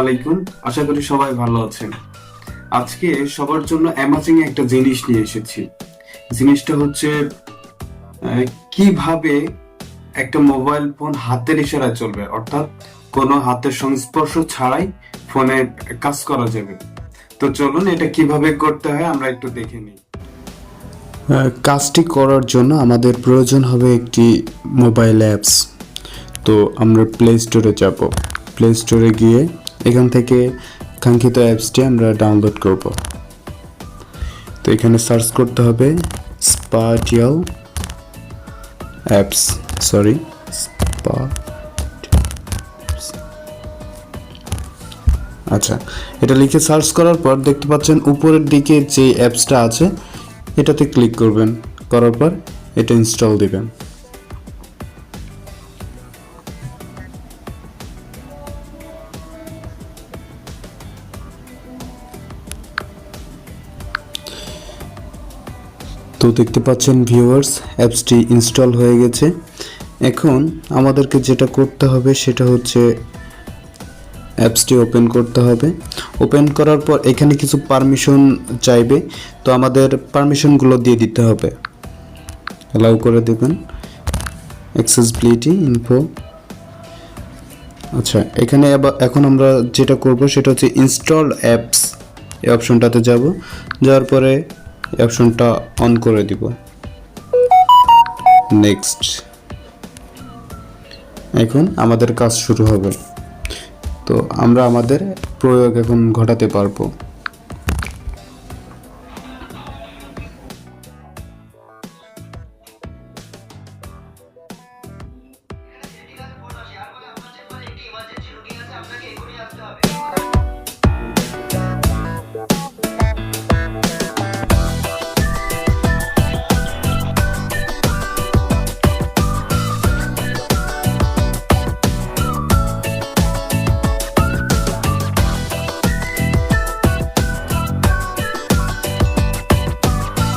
আলাইকুম। আশা করি সবাই ভালো আছেন। আজকে সবার জন্য অ্যামাজিং একটা জিনিস নিয়ে এসেছি। জিনিসটা হচ্ছে কীভাবে একটা মোবাইল ফোন হাতের ইশারায় চলবে, অর্থাৎ কোনো হাতের সংস্পর্শ ছাড়াই ফোনে কাজ করা যাবে। তো চলুন এটা কীভাবে করতে হয়, আমরা একটু দেখে নিই। কাজটি করার জন্য আমাদের প্রয়োজন হবে একটি মোবাইল অ্যাপস তো আমরা প্লে স্টোরে যাব। প্লে স্টোরে গিয়ে এখান থেকে কাঙ্ক্ষিত অ্যাপসটি আমরা ডাউনলোড করব। তো এখানে সার্চ করতে হবে স্পাটিয়াল অ্যাপস সরি স্পা আচ্ছা এটা লিখে সার্চ করার পর দেখতে পাচ্ছেন উপরের দিকে যে অ্যাপসটা আছে, এটাতে ক্লিক করবেন, করার পর এটা ইনস্টল দিবেন। তো দেখতে পাচ্ছেন ভিউয়ার্স অ্যাপসটি ইনস্টল হয়ে গেছে। এখন আমাদেরকে যেটা করতে হবে সেটা হচ্ছে অ্যাপসটি ওপেন করতে হবে। ওপেন করার পর এখানে কিছু পারমিশন চাইবে, তো আমাদের পারমিশনগুলো দিয়ে দিতে হবে। অ্যালাউ করে দেবেন অ্যাক্সেসিবিলিটি ইনফো আচ্ছা এখানে এখন আমরা যেটা করব সেটা হচ্ছে ইনস্টল অ্যাপস এই অপশনটাতে যাব। যাওয়ার পরে এই অপশনটা অন করে দিব। নেক্সট। এখন আমাদের কাজ শুরু হবে। তো আমরা আমাদের প্রয়োগ এখন ঘটাতে পারব।